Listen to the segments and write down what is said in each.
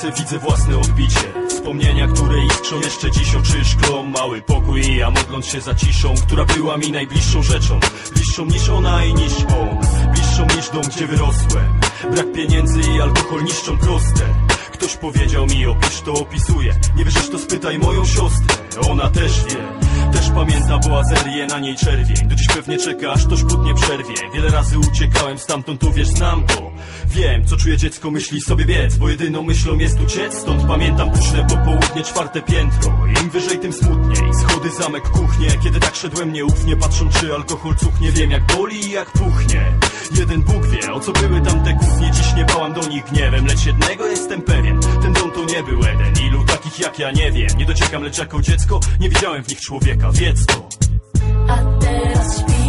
widzę własne odbicie. Wspomnienia, które iskrzą jeszcze dziś oczy szklą Mały pokój i ja modląc się za ciszą Która była mi najbliższą rzeczą. Bliższą niż ona i niż on. Bliższą niż dom, gdzie wyrosłem. Brak pieniędzy i alkohol niszczą proste Ktoś powiedział mi opisz to opisuję Nie wierzysz to spytaj moją siostrę. Ona też wie też pamięta boazerię, na niej czerwień Do dziś pewnie czeka, aż to szput nie przerwie. Wiele razy uciekałem stamtąd, tu wiesz, znam to Wiem, co czuje dziecko, myśli sobie biec Bo jedyną myślą jest uciec. Stąd pamiętam późne popołudnie, czwarte piętro. Im wyżej, tym smutniej. Schody, zamek, kuchnie. Kiedy tak szedłem nieufnie Patrzą, czy alkohol cuchnie. Wiem, jak boli i jak puchnie. Jeden Bóg wie, o co były tamte kłótnie. Dziś nie pałam do nich gniewem Lecz jednego jestem pewien. Ten dom to nie był Eden Ilu takich jak ja nie wiem Nie dociekam, lecz jako dziecko Nie widziałem w nich człowieka, wiedz to A teraz śpi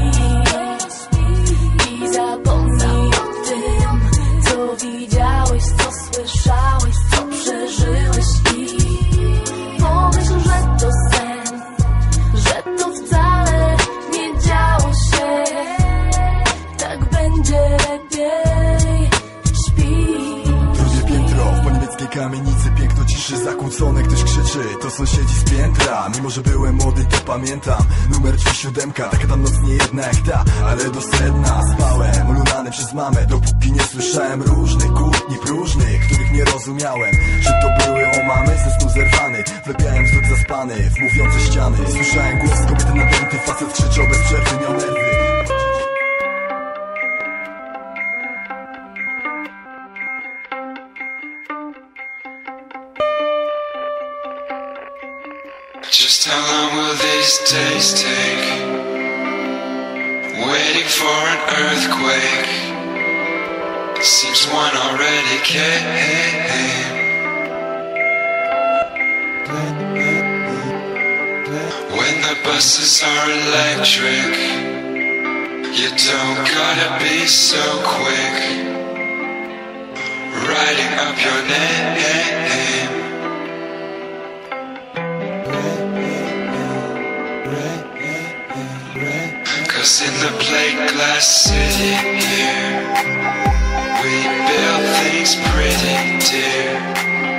i zapomnij o tym, co widziałeś, co słyszałeś, co przeżyłeś i pomyśl, że to sen, że to wcale nie działo się. Tak będzie lepiej. Kamienicy Piękno ciszy zakłócone, ktoś krzyczy. To sąsiedzi z piętra Mimo, że byłem młody, to pamiętam. Numer drzwi siódemka, taka tam noc nie jedna jak ta Ale do sedna spałem Ulunany przez mamę, dopóki nie słyszałem Różnych kłótni próżnych, których nie rozumiałem. Czy to były o mamy, ze snu zerwany? Wlepiałem wzrok zaspany, w mówiące ściany. Słyszałem głos kobiety nadęty Facet krzyczał bez przerwy, miał Just how long will these days take? Waiting for an earthquake. Seems one already came. When the buses are electric, you don't gotta be so quick. Writing up your name. Cause in the plate glass city here, we build things pretty dear.